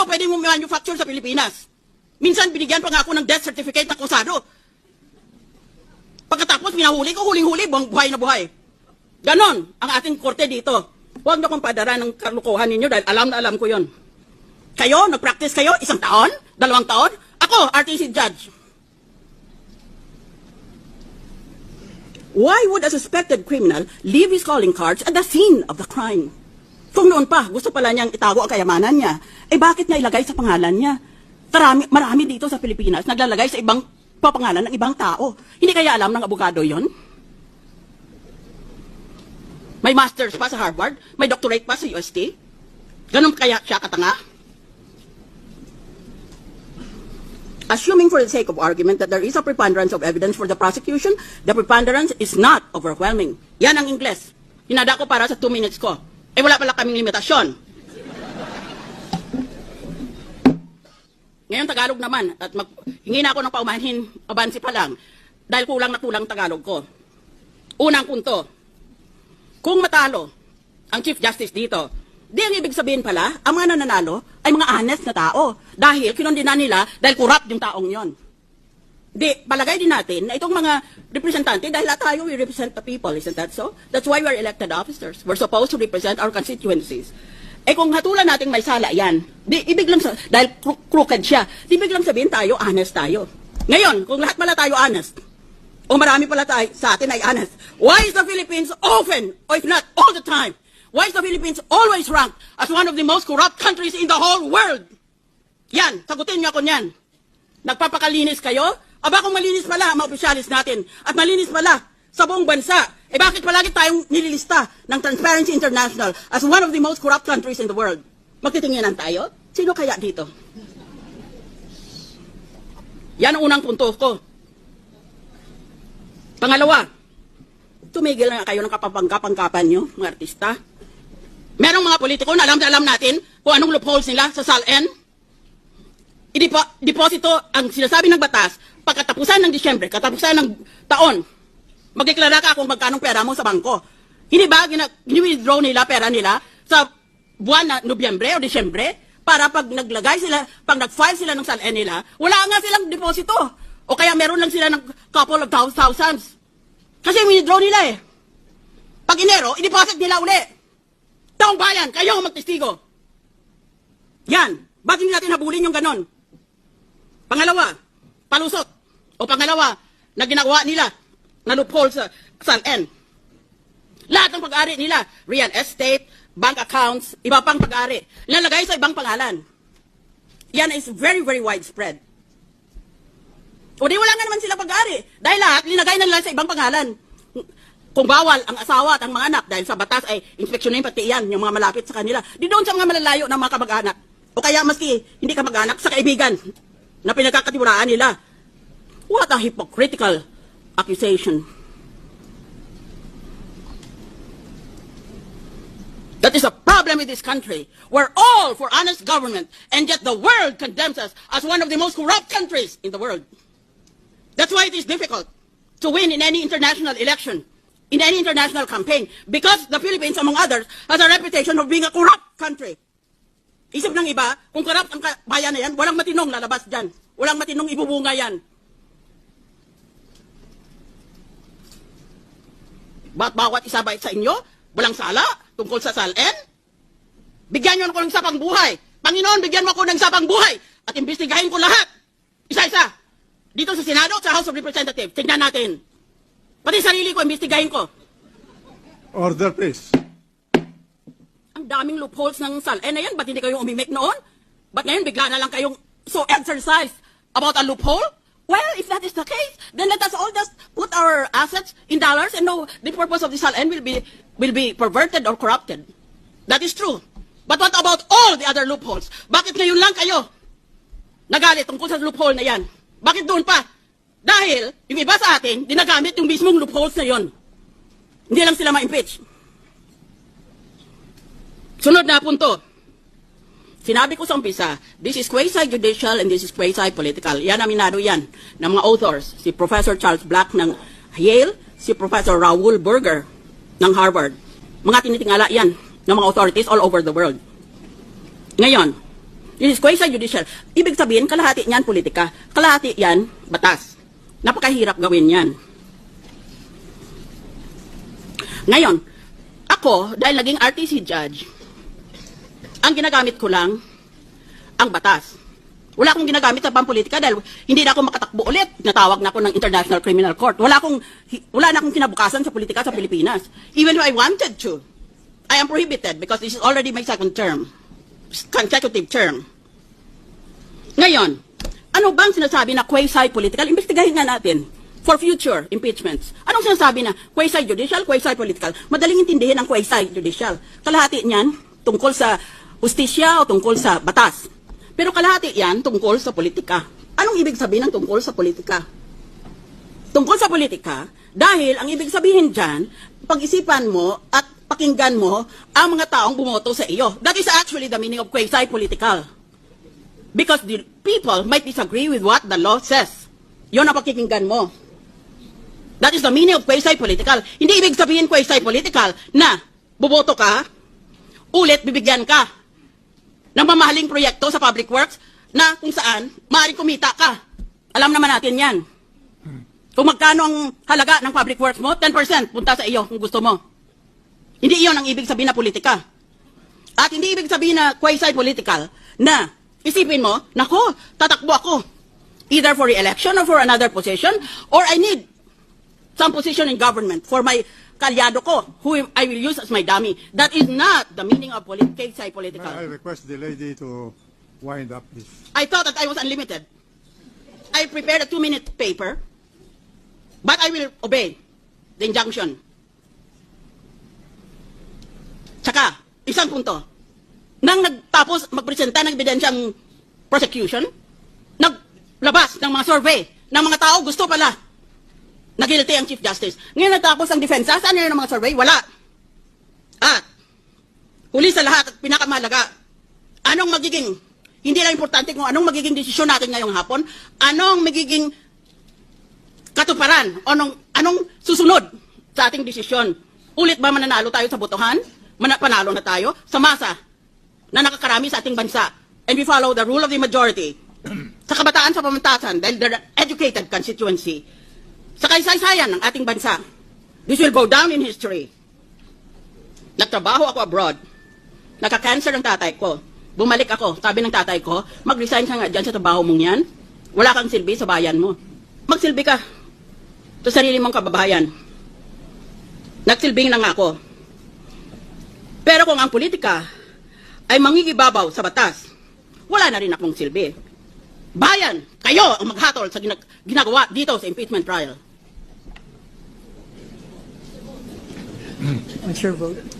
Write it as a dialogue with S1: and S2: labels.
S1: Paano pwede mo manufacture sa Pilipinas? Minsan binigyan pa nga ako ng death certificate na kusado. Pagkatapos minahuli ko, huling-huli, buong buhay na buhay. Ganon ang ating korte dito. Huwag na kong padara ng kalukuhan ninyo dahil alam na alam ko yon. Kayo, nag-practice kayo isang taon, dalawang taon. Ako, RTC judge. Why would a suspected criminal leave his calling cards at the scene of the crime? Kung noon pa, gusto pala niyang itago ang kayamanan niya, eh bakit niya ilagay sa pangalan niya? Marami, marami dito sa Pilipinas naglalagay sa ibang papangalan ng ibang tao. Hindi kaya alam ng abogado yon? May master's pa sa Harvard? May doctorate pa sa UST? Ganun kaya siya katanga? Assuming for the sake of argument that there is a preponderance of evidence for the prosecution, the preponderance is not overwhelming. Yan ang Ingles. Hinada ko para sa two minutes ko. Eh wala pala kaming limitasyon. Ngayon Tagalog naman at mag, hingi na ako ng paumanhin abansi pa lang dahil kulang na kulang Tagalog ko. Unang punto, kung matalo ang Chief Justice dito, di ang ibig sabihin pala, ang mga nananalo ay mga honest na tao. Dahil kinondina nila dahil corrupt yung taong yon. Di, palagay din natin na itong mga representante, dahil lahat tayo, we represent the people, isn't that so? That's why we're elected officers. We're supposed to represent our constituencies. Eh kung hatulan natin may sala yan, di, ibig lang sa, dahil cro- crooked siya, di ibig lang sabihin tayo, honest tayo. Ngayon, kung lahat pala tayo honest, o marami pala tayo sa atin ay honest, why is the Philippines often, or if not all the time, why is the Philippines always ranked as one of the most corrupt countries in the whole world? Yan, sagutin niyo ako niyan. Nagpapakalinis kayo? Aba kung malinis pala ang mga opisyalis natin at malinis pala sa buong bansa, eh bakit palagi tayong nililista ng Transparency International as one of the most corrupt countries in the world? Magtitinginan tayo? Sino kaya dito? Yan ang unang punto ko. Pangalawa, tumigil na kayo ng kapapangkapangkapan nyo, mga artista. Merong mga politiko na alam na alam natin kung anong loopholes nila sa SALN. Idipo, deposito ang sinasabi ng batas pagkatapusan ng Disyembre, katapusan ng taon. Magdeklara ka kung magkano pera mo sa bangko. Hindi ba gina- withdraw nila pera nila sa buwan na Nobyembre o Disyembre para pag naglagay sila, pag nag-file sila ng SALN nila, wala nga silang deposito. O kaya meron lang sila ng couple of thou- thousands. Kasi withdraw nila eh. Pag Enero, i-deposit nila uli. Taong bayan, kayo magtestigo. Yan. Bakit natin habulin yung ganon? Pangalawa, palusot. O pangalawa, na ginagawa nila na loophole sa SALN. Lahat ng pag-ari nila, real estate, bank accounts, iba pang pag-ari, lalagay sa ibang pangalan. Yan is very, very widespread. O di wala nga naman sila pag-ari. Dahil lahat, linagay na nila sa ibang pangalan. Kung bawal ang asawa at ang mga anak, dahil sa batas ay inspeksyonin pati yan, yung mga malapit sa kanila. Di doon sa mga malalayo ng mga kamag-anak. O kaya maski hindi kamag-anak, sa kaibigan na pinagkakatiwaraan nila. What a hypocritical accusation. That is a problem in this country. We're all for honest government, and yet the world condemns us as one of the most corrupt countries in the world. That's why it is difficult to win in any international election, in any international campaign, because the Philippines, among others, has a reputation of being a corrupt country. Isip ng iba, kung corrupt ang bayan na yan, walang matinong lalabas dyan. Walang matinong ibubunga yan. Ba't bawat isa ba sa inyo, walang sala tungkol sa SALN? Bigyan niyo ako ng sapang buhay. Panginoon, bigyan mo ako ng sapang buhay at imbestigahin ko lahat. Isa-isa. Dito sa Senado sa House of Representatives. Tignan natin. Pati sarili ko, imbestigahin ko.
S2: Order, please.
S1: Daming loopholes ng SALN na yan. Ba't hindi kayo umimik noon? Ba't ngayon bigla na lang kayong so exercised about a loophole? Well, if that is the case, then let us all just put our assets in dollars and know the purpose of the SALN will be, will be perverted or corrupted. That is true. But what about all the other loopholes? Bakit ngayon lang kayo nagalit tungkol sa loophole na yan? Bakit doon pa? Dahil yung iba sa atin, dinagamit yung mismong loopholes na yon. Hindi lang sila ma-impeach. Sunod na punto. Sinabi ko sa umpisa, this is quasi-judicial and this is quasi-political. Yan ang minado yan ng mga authors. Si Professor Charles Black ng Yale, si Professor Raoul Berger ng Harvard. Mga tinitingala yan ng mga authorities all over the world. Ngayon, Yun is quasi-judicial. Ibig sabihin, kalahati niyan politika. Kalahati yan, batas. Napakahirap gawin yan. Ngayon, ako, dahil naging RTC judge, ang ginagamit ko lang, ang batas. Wala akong ginagamit sa pampolitika dahil hindi na ako makatakbo ulit. Natawag na ako ng International Criminal Court. Wala akong, wala na akong kinabukasan sa politika sa Pilipinas. Even if I wanted to, I am prohibited because this is already my second term. Consecutive term. Ngayon, ano bang sinasabi na quasi-political? Investigahin nga natin for future impeachments. Anong sinasabi na quasi-judicial, quasi-political? Madaling intindihin ang quasi-judicial. Kalahati niyan tungkol sa justisya o tungkol sa batas. Pero kalahati yan tungkol sa politika. Anong ibig sabihin ng tungkol sa politika? Tungkol sa politika, dahil ang ibig sabihin dyan, pag-isipan mo at pakinggan mo ang mga taong bumoto sa iyo. That is actually the meaning of quasi-political. Because the people might disagree with what the law says. Yun ang pakikinggan mo. That is the meaning of quasi-political. Hindi ibig sabihin quasi-political na buboto ka, ulit bibigyan ka ng mamahaling proyekto sa public works na kung saan maaaring kumita ka. Alam naman natin yan. Kung magkano ang halaga ng public works mo, 10% punta sa iyo kung gusto mo. Hindi iyon ang ibig sabihin na politika. At hindi ibig sabihin na quasi-political na isipin mo, nako, tatakbo ako. Either for re-election or for another position, or I need some position in government for my kalyado ko, who I will use as my dummy. That is not the meaning of polit- quasi-political.
S2: I request the lady to wind up this.
S1: I thought that I was unlimited. I prepared a two-minute paper, but I will obey the injunction. Tsaka, isang punto. Nang nagtapos magpresenta ng ebidensyang prosecution, naglabas ng mga survey ng mga tao gusto pala na ang Chief Justice. Ngayon nagtapos ang defensa, saan na yun ang mga survey? Wala. At, huli sa lahat at pinakamahalaga, anong magiging, hindi lang importante kung anong magiging desisyon natin ngayong hapon, anong magiging katuparan, anong, anong susunod sa ating desisyon. Ulit ba mananalo tayo sa botohan? Mana, panalo na tayo sa masa na nakakarami sa ating bansa. And we follow the rule of the majority. sa kabataan sa pamantasan, dahil they're educated constituency, sa kaysaysayan ng ating bansa. This will go down in history. Nagtrabaho ako abroad. Naka-cancer ang tatay ko. Bumalik ako. Sabi ng tatay ko, mag-resign ka nga dyan sa trabaho mong yan. Wala kang silbi sa bayan mo. Magsilbi ka sa sarili mong kababayan. Nagsilbing na nga ako. Pero kung ang politika ay mangigibabaw sa batas, wala na rin akong silbi. Bayan, kayo ang maghatol sa ginag- ginagawa dito sa impeachment trial.
S3: What's your vote?